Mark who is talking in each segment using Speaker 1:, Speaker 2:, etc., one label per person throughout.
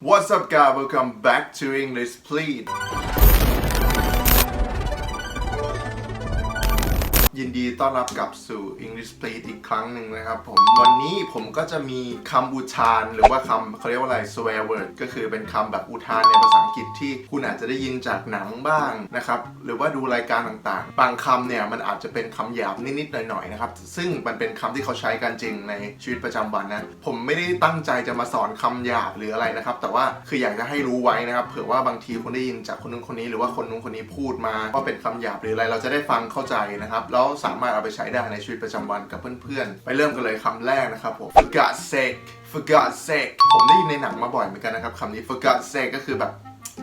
Speaker 1: What's up guys? Welcome back to English Please ยินดีต้อนรับกลับสู่ English Please อีกครั้งหนึ่งนะครับผม วันนี้ผมก็จะมีคำอุทานหรือว่าคำเขาเรียกว่าอะไร swear word ก็คือเป็นคำแบบอุทานในภาษาอังกฤษที่คุณอาจจะได้ยินจากหนังบ้างนะครับ หรือว่าดูรายการต่างๆ บางคำเนี่ย มันอาจจะเป็นคำหยาบนิดๆ หน่อยๆ นะครับ ซึ่งมันเป็นคำที่เขาใช้กันจริงในชีวิตประจำวันนะ ผมไม่ได้ตั้งใจจะมาสอนคำหยาบหรืออะไรนะครับ แต่ว่าคืออยากจะให้รู้ไว้นะครับ เผื่อว่าบางทีคุณได้ยินจากคนนู้นคนนี้หรือว่าคนนู้นคนนี้พูดมาว่าเป็นคำหยาบหรืออะไรเราจะได้ฟังเข้าใจนะครับแล้วสามารถเอาไปใช้ได้ในชีวิตประจำวันกับเพื่อนๆ ไปเริ่มกันเลยคำแรกนะครับผม for God's sake for God's sake ผมได้ยินในหนังมาบ่อยเหมือนกันนะครับคำนี้ for God's sake ก็คือแบบ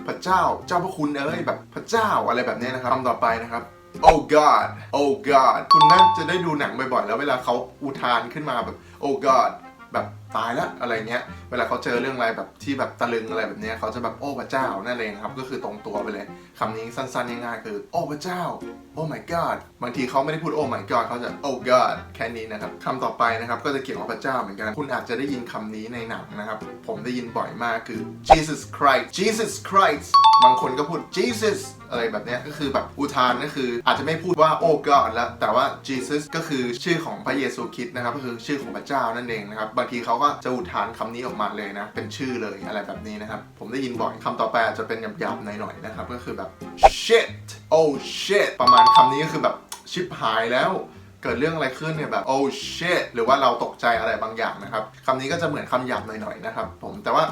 Speaker 1: พระเจ้า เจ้าพระคุณเอ้ยแบบพระเจ้าอะไรแบบนี้นะครับคำต่อไปนะครับ oh God oh God คุณน่าจะได้ดูหนังบ่อยๆแล้วเวลาเขาอุทานขึ้นมาแบบ oh God แบบตายแล้วอะไรเงี้ย เวลาเขาเจอเรื่องอะไรแบบที่แบบตะลึงอะไรแบบเนี้ยเขาจะแบบโอ้พระเจ้านั่นเองครับ ก็คือตรงตัวไปเลยคำนี้สั้นๆง่ายๆคือ โอ้พระเจ้า oh my god บางทีเขาไม่ได้พูด oh my god เขาจะ oh god แค่นี้นะครับคำต่อไปนะครับก็จะเกี่ยวกับพระเจ้าเหมือนกัน คุณอาจจะได้ยินคำนี้ในหนังนะครับ ผมได้ยินบ่อยมากคือ Jesus Christ Jesus Christ บางคนก็พูด Jesus อะไรแบบนี้ก็คือแบบอุทานก็คือ อาจจะไม่พูดว่า oh god แล้วแต่ว่า Jesus ก็คือชื่อของพระเยซูคริสต์นะครับก็คือชื่อของพระเจ้านั่นเองนะครับบางทีเขาก็จะอุทานคำนี้ออกมาเลยนะ เป็นชื่อเลยอะไรแบบนี้นะครับ ผมได้ยินบ่อยคำต่อไปอาจจะเป็นหยาบๆหน่อยๆนะครับ ก็คือแบบ shit oh shit ประมาณคำนี้ก็คือแบบชิบหายแล้วเกิดเรื่องอะไรขึ้นเนี่ยแบบ oh shit หรือว่าเราตกใจอะไรบางอย่างนะครับคำนี้ก็จะเหมือนคำหยาบหน่อยๆนะครับผมแต่ว่า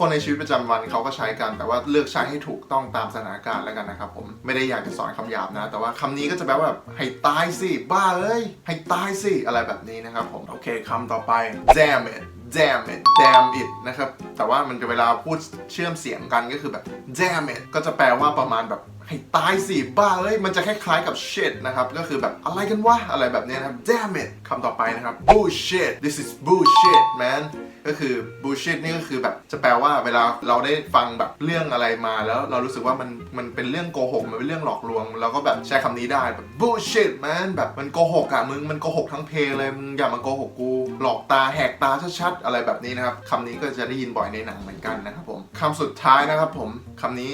Speaker 1: คนในชีวิตประจำวันเขาก็ใช้กันแต่ว่าเลือกใช้ให้ถูกต้องตามสถานการณ์แล้วกันนะครับผมไม่ได้อยากจะสอนคำหยาบนะ แต่ว่าคำนี้ก็จะแปลว่าแบบให้ตายสิบ้าเอ้ยให้ตายสิอะไรแบบนี้นะครับผมโอเคคำต่อไป damn it damn it damn it นะครับ แต่ว่ามันจะเวลาพูดเชื่อมเสียงกันก็คือแบบ damn it ก็จะแปลว่าประมาณแบบ ให้ตายสิบ้าเอ้ยมันจะคล้ายๆกับ shit นะครับ ก็คือแบบอะไรกันวะ อะไรแบบนี้นะครับ damn it คำต่อไปนะครับ bullshit this is bullshit man ก็คือ bullshit นี่ก็คือแบบจะแปลว่าเวลาเราได้ฟังแบบเรื่องอะไรมาแล้วเรารู้สึกว่ามันมันเป็นเรื่องโกหก มันเป็นเรื่องหลอกลวงเราก็แบบใช้คำนี้ได้แบบ bullshit man แบบมันโกหกอะมึงมันโกหกทั้งเพลงเลยมึงอย่ามาโกหกกู หลอกตาแหกตาชัดๆอะไรแบบนี้นะครับคำนี้ก็จะได้ยินบ่อยในหนังเหมือนกันนะครับผมคำสุดท้ายนะครับผมคำนี้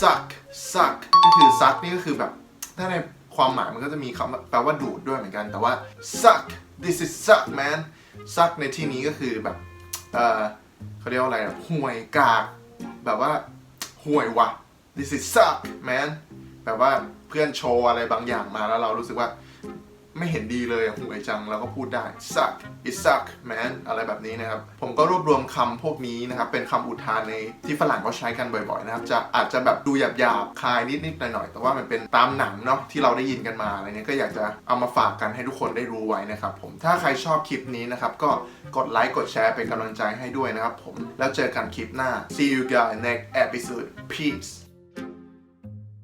Speaker 1: suck suck ก็คือ suck นี่ก็คือแบบ ถ้าในความหมายมันก็จะมีคำแปลว่าดูดด้วยเหมือนกัน แต่ว่า suck this is suck man suck ในที่นี้ก็คือแบบเออเขาเรียกว่าอะไรห่วยกาก แบบว่าห่วยวะ this is suck man แบบว่าเพื่อนโชว์อะไรบางอย่างมาแล้วเรารู้สึกว่า ไม่เห็นดีเลยอะห่วยจังเราก็พูดได้ suck it suck man อะไรแบบนี้นะครับ ผมก็รวบรวมคำพวกนี้นะครับ เป็นคำอุทานในที่ฝรั่งเขาใช้กันบ่อยๆนะครับ จะอาจจะแบบดูหยาบๆ คายนิดๆ หน่อยๆ แต่ว่ามันเป็นตามหนังเนาะที่เราได้ยินกันมาอะไรเงี้ยก็อยากจะเอามาฝากกันให้ทุกคนได้รู้ไว้นะครับผม ถ้าใครชอบคลิปนี้นะครับ ก็กดไลค์กดแชร์เป็นกำลังใจให้ด้วยนะครับผม แล้วเจอกันคลิปหน้า see you guys next episode peace